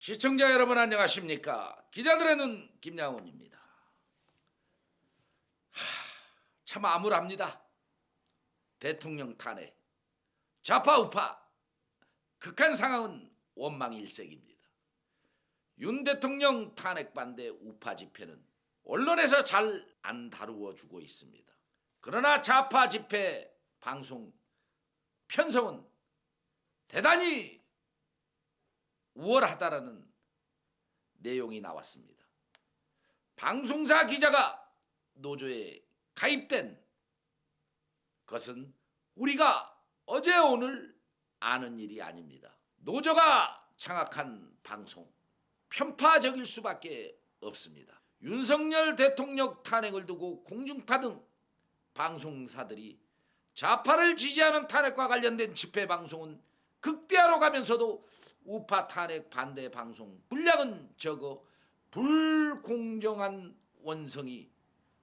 시청자 여러분 안녕하십니까? 기자들의 눈 김양훈입니다. 하, 참 암울합니다. 대통령 탄핵, 좌파 우파, 극한 상황은 원망 일색입니다. 윤 대통령 탄핵 반대 우파 집회는 언론에서 잘 안 다루어 주고 있습니다. 그러나 좌파 집회 방송 편성은 대단히 우월하다라는 내용이 나왔습니다. 방송사 기자가 노조에 가입된 것은 우리가 어제 오늘 아는 일이 아닙니다. 노조가 장악한 방송 편파적일 수밖에 없습니다. 윤석열 대통령 탄핵을 두고 공중파 등 방송사들이 좌파를 지지하는 탄핵과 관련된 집회 방송은 극대화로 가면서도 우파 탄핵 반대 방송 분량은 적어 불공정한 원성이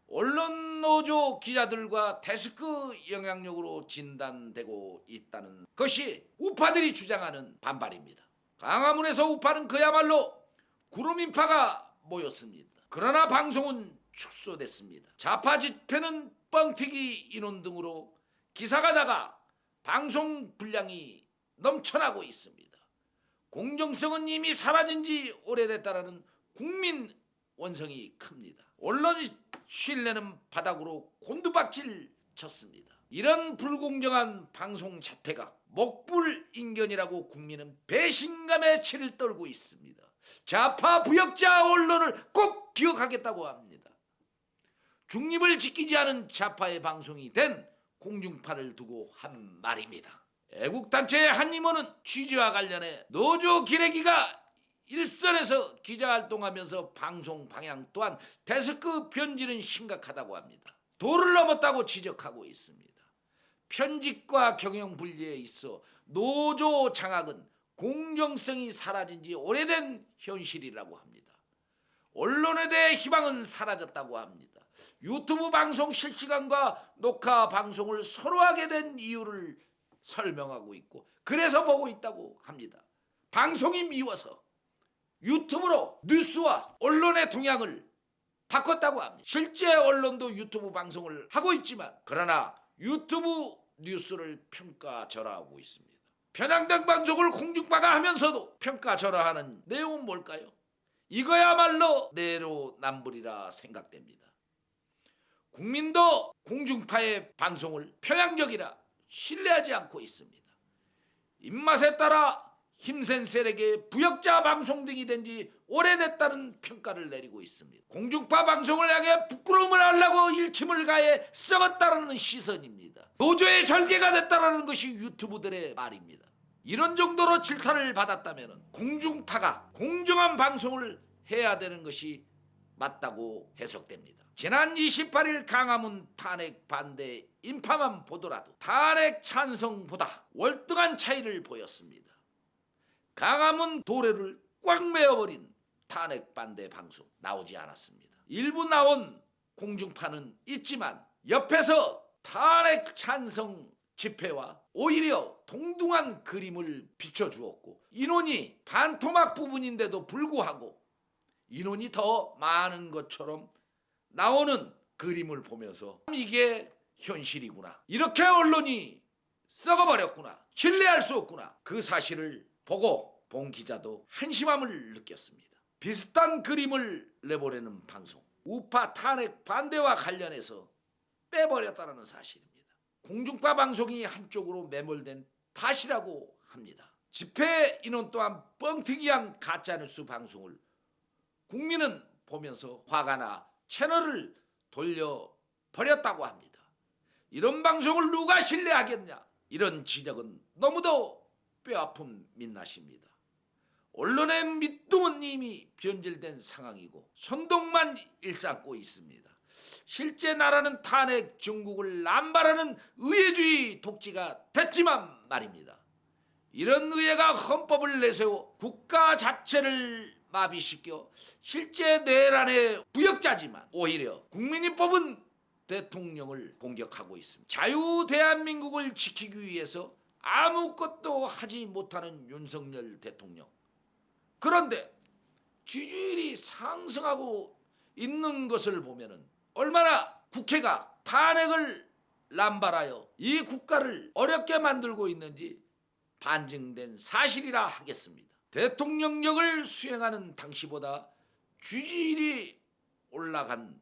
언론 노조 기자들과 데스크 영향력으로 진단되고 있다는 것이 우파들이 주장하는 반발입니다. 강화문에서 우파는 그야말로 구름 인파가 모였습니다. 그러나 방송은 축소됐습니다. 좌파 집회는 뻥튀기 인원 등으로 기사가 나가 방송 분량이 넘쳐나고 있습니다. 공정성은 이미 사라진 지 오래됐다라는 국민 원성이 큽니다. 언론 신뢰는 바닥으로 곤두박질 쳤습니다. 이런 불공정한 방송 자태가 목불인견이라고 국민은 배신감에 치를 떨고 있습니다. 좌파 부역자 언론을 꼭 기억하겠다고 합니다. 중립을 지키지 않은 좌파의 방송이 된 공중파를 두고 한 말입니다. 애국단체의 한 임원은 취재와 관련해 노조 기레기가 일선에서 기자 활동하면서 방송 방향 또한 데스크 변질은 심각하다고 합니다. 도를 넘었다고 지적하고 있습니다. 편집과 경영 분리에 있어 노조 장악은 공정성이 사라진 지 오래된 현실이라고 합니다. 언론에 대해 희망은 사라졌다고 합니다. 유튜브 방송 실시간과 녹화 방송을 서로 하게 된 이유를 설명하고 있고 그래서 보고 있다고 합니다. 방송이 미워서 유튜브로 뉴스와 언론의 동향을 바꿨다고 합니다. 실제 언론도 유튜브 방송을 하고 있지만 그러나 유튜브 뉴스를 평가절하하고 있습니다. 편향된 방송을 공중파가 하면서도 평가절하하는 내용은 뭘까요? 이거야말로 내로남불이라 생각됩니다. 국민도 공중파의 방송을 편향적이라 신뢰하지 않고 있습니다. 입맛에 따라 힘센 세력의 부역자 방송 등이 된 지 오래됐다는 평가를 내리고 있습니다. 공중파 방송을 향해 부끄러움을 하려고 일침을 가해 썩었다는 시선입니다. 노조의 절개가 됐다는 것이 유튜브들의 말입니다. 이런 정도로 질타를 받았다면 공중파가 공정한 방송을 해야 되는 것이 맞다고 해석됩니다. 지난 28일 강화문 탄핵 반대 인파만 보더라도 탄핵 찬성보다 월등한 차이를 보였습니다. 강화문 도래를 꽉 메어버린 탄핵 반대 방송 나오지 않았습니다. 일부 나온 공중파는 있지만 옆에서 탄핵 찬성 집회와 오히려 동등한 그림을 비춰주었고 인원이 반토막 부분인데도 불구하고 인원이 더 많은 것처럼 나오는 그림을 보면서 이게 현실이구나. 이렇게 언론이 썩어버렸구나. 신뢰할 수 없구나. 그 사실을 보고 본 기자도 한심함을 느꼈습니다. 비슷한 그림을 내보내는 방송. 우파 탄핵 반대와 관련해서 빼버렸다는 사실입니다. 공중파 방송이 한쪽으로 매몰된 탓이라고 합니다. 집회 인원 또한 뻥튀기한 가짜뉴스 방송을 국민은 보면서 화가 나 채널을 돌려 버렸다고 합니다. 이런 방송을 누가 신뢰하겠냐? 이런 지적은 너무도 뼈아픈 민낯입니다. 언론의 밑둥은 이미 변질된 상황이고 선동만 일삼고 있습니다. 실제 나라는 탄핵 정국을 남발하는 의회주의 독재가 됐지만 말입니다. 이런 의회가 헌법을 내세워 국가 자체를 마비시켜 실제 내란의 부역자지만 오히려 국민이 뽑은 대통령을 공격하고 있습니다. 자유 대한민국을 지키기 위해서 아무것도 하지 못하는 윤석열 대통령. 그런데 지지율이 상승하고 있는 것을 보면은 얼마나 국회가 탄핵을 남발하여 이 국가를 어렵게 만들고 있는지 반증된 사실이라 하겠습니다. 대통령력을 수행하는 당시보다 지지율이 올라간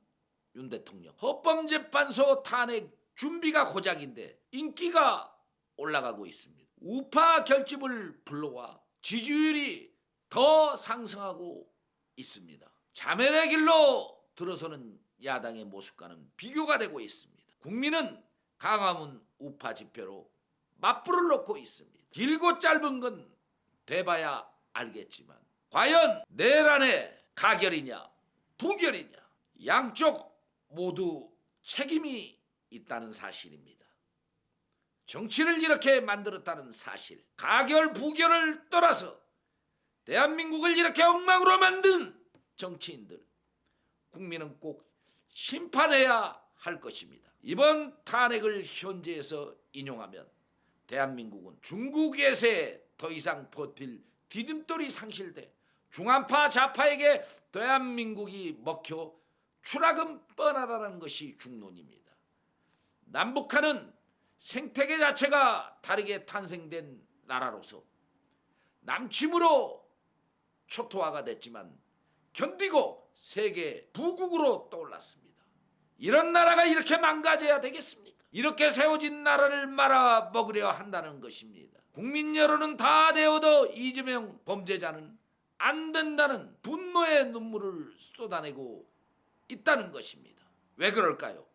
윤 대통령 헌법재판소 탄핵 준비가 고작인데 인기가 올라가고 있습니다. 우파 결집을 불러와 지지율이 더 상승하고 있습니다. 자멸의 길로 들어서는 야당의 모습과는 비교가 되고 있습니다. 국민은 강화문 우파 집회로 맞불을 놓고 있습니다. 길고 짧은 건 돼봐야 알겠지만 과연 내란의 가결이냐 부결이냐 양쪽 모두 책임이 있다는 사실입니다. 정치를 이렇게 만들었다는 사실, 가결 부결을 떠나서 대한민국을 이렇게 엉망으로 만든 정치인들, 국민은 꼭 심판해야 할 것입니다. 이번 탄핵을 현재에서 인용하면 대한민국은 중국에서 더 이상 버틸 디딤돌이 상실돼 중한파 좌파에게 대한민국이 먹혀 추락은 뻔하다는 것이 중론입니다. 남북한은 생태계 자체가 다르게 탄생된 나라로서 남침으로 초토화가 됐지만 견디고 세계 부국으로 떠올랐습니다. 이런 나라가 이렇게 망가져야 되겠습니까? 이렇게 세워진 나라를 말아 먹으려 한다는 것입니다. 국민 여론은 다 되어도 이재명 범죄자는 안 된다는 분노의 눈물을 쏟아내고 있다는 것입니다. 왜 그럴까요?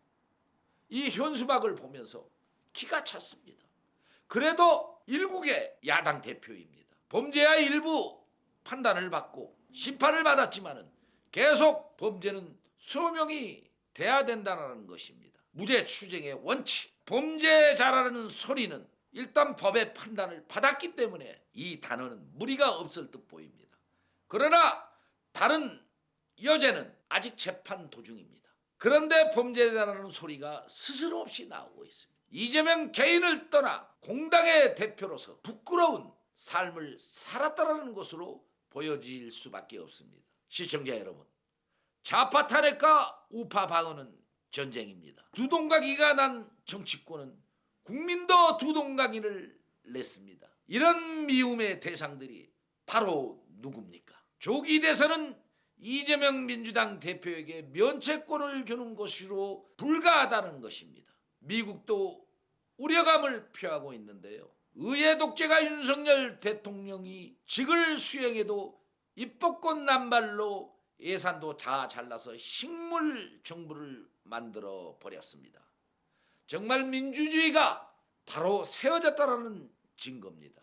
이 현수막을 보면서 기가 찼습니다. 그래도 일국의 야당 대표입니다. 범죄야 일부 판단을 받고 심판을 받았지만은 계속 범죄는 소명이 돼야 된다는 것입니다. 무죄 추정의 원칙, 범죄자라는 소리는 일단 법의 판단을 받았기 때문에 이 단어는 무리가 없을 듯 보입니다. 그러나 다른 여죄는 아직 재판 도중입니다. 그런데 범죄자라는 소리가 스스럼 없이 나오고 있습니다. 이재명 개인을 떠나 공당의 대표로서 부끄러운 삶을 살았다라는 것으로 보여질 수밖에 없습니다. 시청자 여러분, 좌파 탄핵과 우파 방어는 전쟁입니다. 두동강이가 난 정치권은 국민도 두동강이를 냈습니다. 이런 미움의 대상들이 바로 누굽니까? 조기 대선은 이재명 민주당 대표에게 면책권을 주는 것으로 불가하다는 것입니다. 미국도 우려감을 표하고 있는데요. 의회 독재가 윤석열 대통령이 직을 수행해도 입법권 남발로 예산도 다 잘라서 식물 정부를 만들어 버렸습니다. 정말 민주주의가 바로 세워졌다라는 증거입니다.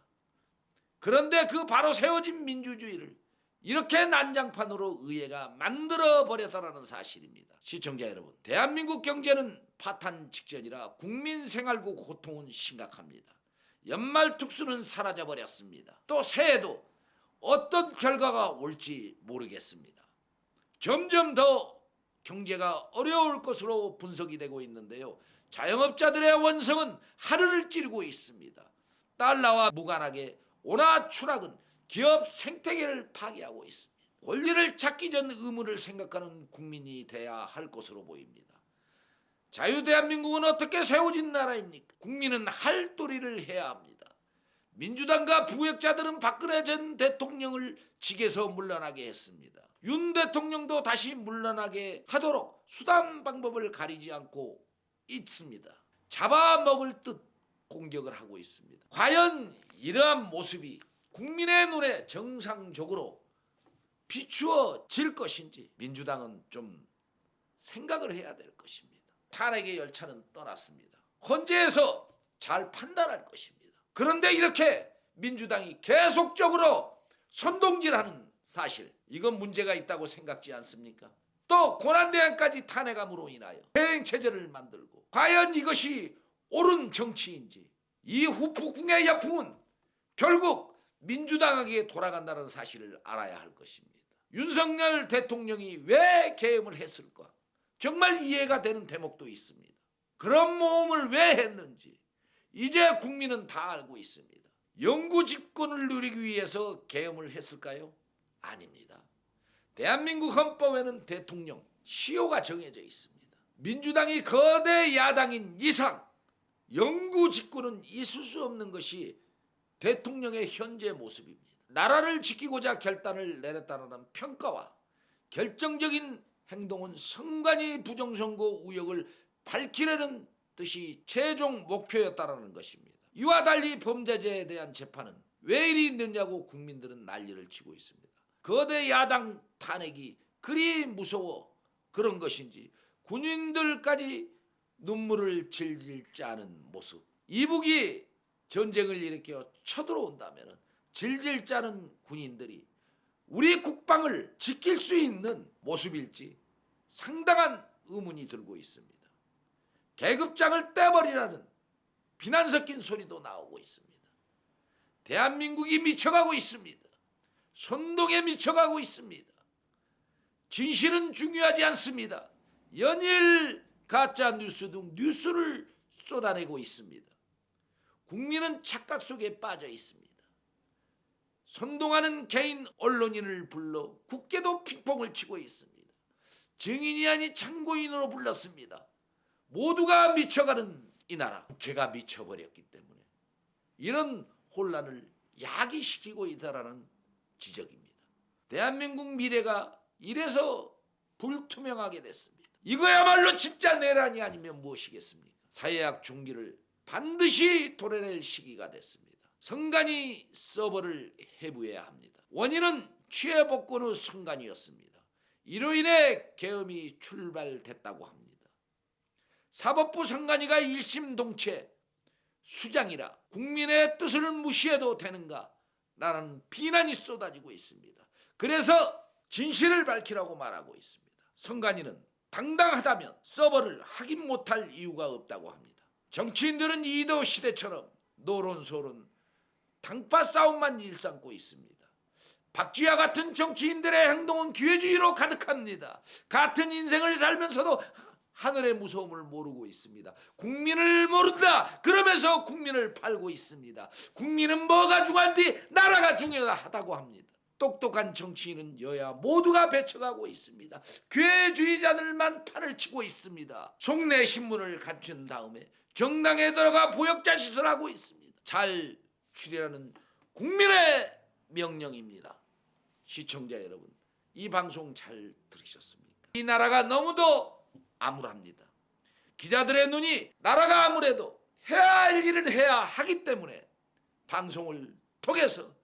그런데 그 바로 세워진 민주주의를 이렇게 난장판으로 의회가 만들어 버렸다라는 사실입니다. 시청자 여러분, 대한민국 경제는 파탄 직전이라 국민 생활고 고통은 심각합니다. 연말 특수는 사라져 버렸습니다. 또 새해도 어떤 결과가 올지 모르겠습니다. 점점 더 경제가 어려울 것으로 분석이 되고 있는데요. 자영업자들의 원성은 하늘을 찌르고 있습니다. 달러와 무관하게 온화 추락은 기업 생태계를 파괴하고 있습니다. 권리를 찾기 전 의무를 생각하는 국민이 돼야 할 것으로 보입니다. 자유 대한민국은 어떻게 세워진 나라입니까? 국민은 할 도리를 해야 합니다. 민주당과 부역자들은 박근혜 전 대통령을 직에서 물러나게 했습니다. 윤 대통령도 다시 물러나게 하도록 수단 방법을 가리지 않고 있습니다. 잡아먹을 듯 공격을 하고 있습니다. 과연 이러한 모습이 국민의 눈에 정상적으로 비추어질 것인지 민주당은 좀 생각을 해야 될 것입니다. 탄핵의 열차는 떠났습니다. 헌재에서 잘 판단할 것입니다. 그런데 이렇게 민주당이 계속적으로 선동질하는 사실 이건 문제가 있다고 생각지 않습니까? 또 고난대항까지 탄핵함으로 인하여 대행 체제를 만들고 과연 이것이 옳은 정치인지 이 후폭풍의 약풍은 결국 민주당에게 돌아간다는 사실을 알아야 할 것입니다. 윤석열 대통령이 왜 계엄을 했을까? 정말 이해가 되는 대목도 있습니다. 그런 모험을 왜 했는지 이제 국민은 다 알고 있습니다. 영구 집권을 누리기 위해서 계엄을 했을까요? 아닙니다. 대한민국 헌법에는 대통령 시효가 정해져 있습니다. 민주당이 거대 야당인 이상 영구 직구는 있을 수 없는 것이 대통령의 현재 모습입니다. 나라를 지키고자 결단을 내렸다는 평가와 결정적인 행동은 선관위 부정선거 우역을 밝히려는 뜻이 최종 목표였다라는 것입니다. 이와 달리 범죄자에 대한 재판은 왜 이리 늦냐고 국민들은 난리를 치고 있습니다. 거대 야당 탄핵이 그리 무서워 그런 것인지 군인들까지 눈물을 질질 짜는 모습. 이북이 전쟁을 일으켜 쳐들어온다면 질질 짜는 군인들이 우리 국방을 지킬 수 있는 모습일지 상당한 의문이 들고 있습니다. 계급장을 떼버리라는 비난 섞인 소리도 나오고 있습니다. 대한민국이 미쳐가고 있습니다. 선동에 미쳐가고 있습니다. 진실은 중요하지 않습니다. 연일 가짜 뉴스 등 뉴스를 쏟아내고 있습니다. 국민은 착각 속에 빠져 있습니다. 선동하는 개인 언론인을 불러 국회도 핑퐁을 치고 있습니다. 증인이 아닌 참고인으로 불렀습니다. 모두가 미쳐가는 이 나라 국회가 미쳐버렸기 때문에 이런 혼란을 야기시키고 있다라는 지적입니다. 대한민국 미래가 이래서 불투명하게 됐습니다. 이거야말로 진짜 내란이 아니면 무엇이겠습니까? 사회학 중기를 반드시 도려낼 시기가 됐습니다. 선관위 서버를 해부해야 합니다. 원인은 취해 복권 후 선관위였습니다. 이로 인해 계엄이 출발됐다고 합니다. 사법부 선관위가 일심동체 수장이라 국민의 뜻을 무시해도 되는가? 라는 비난이 쏟아지고 있습니다. 그래서 진실을 밝히라고 말하고 있습니다. 선관위는 당당하다면 서버를 확인 못할 이유가 없다고 합니다. 정치인들은 이도 시대처럼 노론소론 당파 싸움만 일삼고 있습니다. 박쥐와 같은 정치인들의 행동은 기회주의로 가득합니다. 같은 인생을 살면서도 하늘의 무서움을 모르고 있습니다. 국민을 모른다. 그러면서 국민을 팔고 있습니다. 국민은 뭐가 중요한지 나라가 중요하다고 합니다. 똑똑한 정치인은 여야 모두가 배쳐가고 있습니다. 괴주의자들만 판을 치고 있습니다. 속내 신문을 갖춘 다음에 정당에 들어가 보역자 시설하고 있습니다. 잘 추리라는 국민의 명령입니다. 시청자 여러분, 이 방송 잘 들으셨습니까? 이 나라가 너무도 암울합니다. 기자들의 눈이 나라가 암울해도 해야 할 일은 해야 하기 때문에 방송을 통해서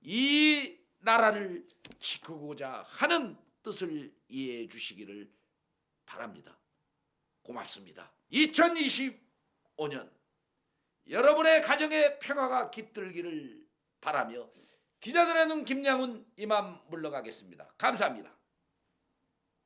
이 나라를 지키고자 하는 뜻을 이해해 주시기를 바랍니다. 고맙습니다. 2025년 여러분의 가정에 평화가 깃들기를 바라며 기자들의 눈 김양훈 이만 물러가겠습니다. 감사합니다.